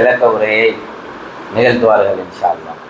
விளக்க உரையை நிகழ்த்துவார்கள் இன்ஷா அல்லாஹ்.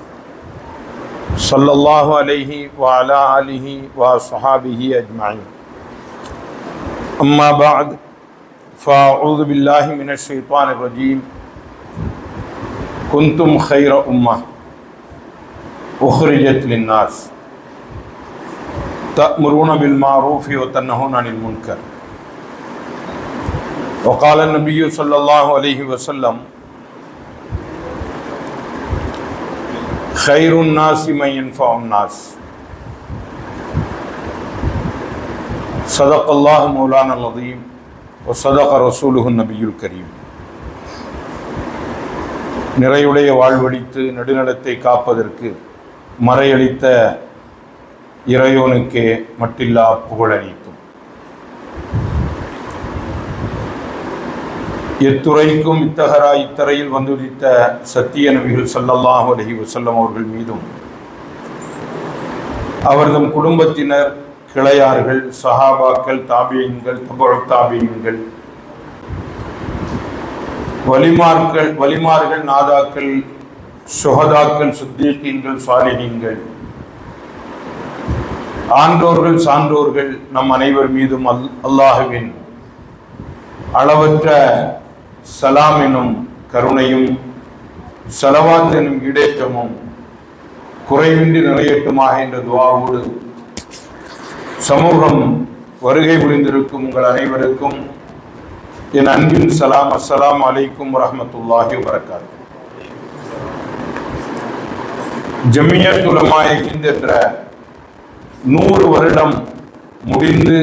صلی اللہ علیہ وعلی علیہ وصحابہ اجمعین. اما بعد، فاعوذ باللہ من الشیطان الرجیم. کنتم خیر امہ. اخرجت للناس. تأمرون بالمعروف وتنہون عن المنکر. وقال النبی صلی اللہ علیہ وسلم خير الناس من ينفع الناس صدق الله مولانا العظيم وصدق رسوله النبي الكريم நிறையுடைய வாழ்வழித்து நெடுநலத்தை காப்பதற்கு மறையளித்த இறையோனுக்கே மட்டில்லா புகழளித்தும் எத்துறைக்கும் இத்தகரா இத்தரையில் வந்துதித்த சத்திய நபிகள் ஸல்லல்லாஹு அலஹி வசல்லம் அவர்கள் மீதும் அவர்தம் குடும்பத்தினர் கிளையார்கள் சஹாபாக்கள் தாபியங்கள் தபுழ் தாபியங்கள் வலிமார்கள் வலிமார்கள் நாதாக்கள் சுகதாக்கள் சுத்தீக்கீன்கள் சாலிஹீன்கள் ஆன்றோர்கள் சான்றோர்கள் நம் அனைவர் மீதும் அல் அல்லாஹுவின் அளவற்ற சலாம் எனும் கருணையும் சலவாத் எனும் இடேற்றமும் குறைவின்றி நிறையட்டுமாக என்ற துவாவோடு சமூகம் வருகை புரிந்திருக்கும் உங்கள் அனைவருக்கும் என் அன்பின் சலாம் அஸ்ஸலாம் அலைக்கும் வரமத்துல்லாஹி வரக்காது ஜமியத் உலமாய ஹிந்த் என்ற நூறு வருடம் முடிந்து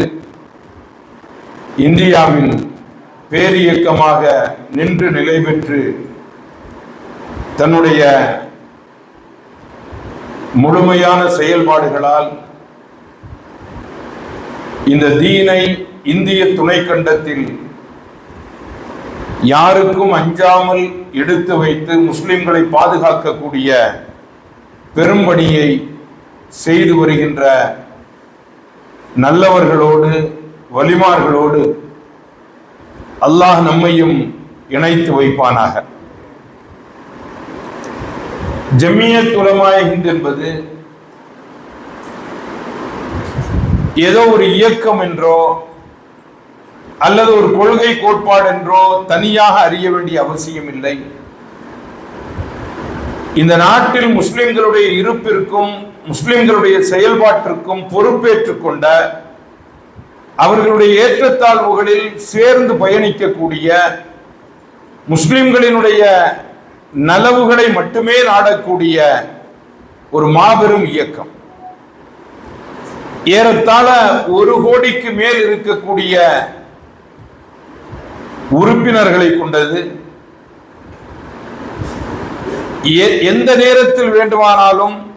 இந்தியாவின் பேரியக்கமாக நின்று நிலை பெற்று தன்னுடைய முழுமையான செயல்பாடுகளால் இந்த தீனை இந்திய துணைக்கண்டத்தில் யாருக்கும் அஞ்சாமல் எடுத்து வைத்து முஸ்லிம்களை பாதுகாக்கக்கூடிய பெரும்பணியை செய்து வருகின்ற நல்லவர்களோடு வலிமார்களோடு அல்லாஹ் நம்மையும் இணைத்து வைப்பானாக. ஜமியத் உலமாய ஹிந்த் என்பது ஏதோ ஒரு இயக்கம் என்றோ அல்லது ஒரு கொள்கை கோட்பாடு என்றோ தனியாக அறிய வேண்டிய அவசியம் இல்லை. இந்த நாட்டில் முஸ்லிம்களுடைய இருப்பிற்கும் முஸ்லிம்களுடைய செயல்பாட்டிற்கும் பொறுப்பேற்றுக் கொண்ட அவர்களுடைய ஏற்றத்தாழ்வுகளில் சேர்ந்து பயணிக்கக்கூடிய முஸ்லிம்களினுடைய நலவுகளை மட்டுமே நாடக்கூடிய ஒரு மாபெரும் இயக்கம். ஏறத்தாழ ஒரு கோடிக்கு மேல் இருக்கக்கூடிய உறுப்பினர்களை கொண்டது. எ- எந்த நேரத்தில் வேண்டுமானாலும்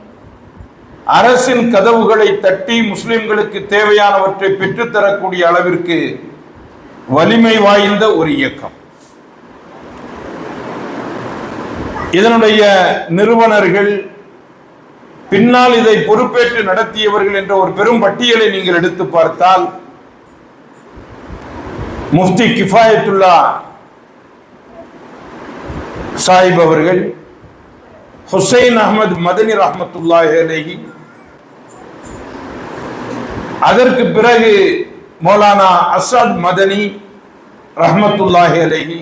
அரசின் கதவுகளை தட்டி முஸ்லிம்களுக்கு தேவையானவற்றை பெற்றுத்தரக்கூடிய அளவிற்கு வலிமை வாய்ந்த ஒரு இயக்கம். இதனுடைய நிறுவனர்கள் பின்னால் இதை பொறுப்பேற்று நடத்தியவர்கள் என்ற ஒரு பெரும் பட்டியலை நீங்கள் எடுத்து பார்த்தால் முஃப்தி கிஃபாயத்துல்லா சாஹிப் அவர்கள் ஹுசைன் அகமது மதனி ரஹமத்துல்லாஹி அதற்கு பிறகு மௌலானா அசாத் மதனி ரஹமத்துல்லாஹி அலைஹி.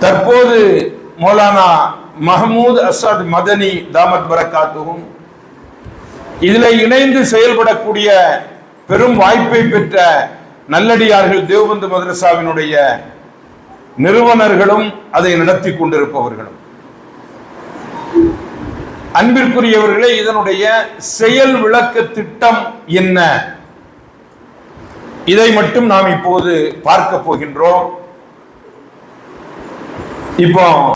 தற்போது மௌலானா மஹமூத் அசாத் மதனி தாமத் பரக்காத்துவும் இதில் இணைந்து செயல்படக்கூடிய பெரும் வாய்ப்பை பெற்ற நல்லடியார்கள் தேவபந்து மதரசாவினுடைய நிறுவனர்களும் அதை நடத்தி கொண்டிருப்பவர்களும். அன்பிற்குரியவர்களே இதனுடைய செயல் விளக்க திட்டம் என்ன? இதை மட்டும் நாம் இப்போது பார்க்க போகின்றோம். இப்போ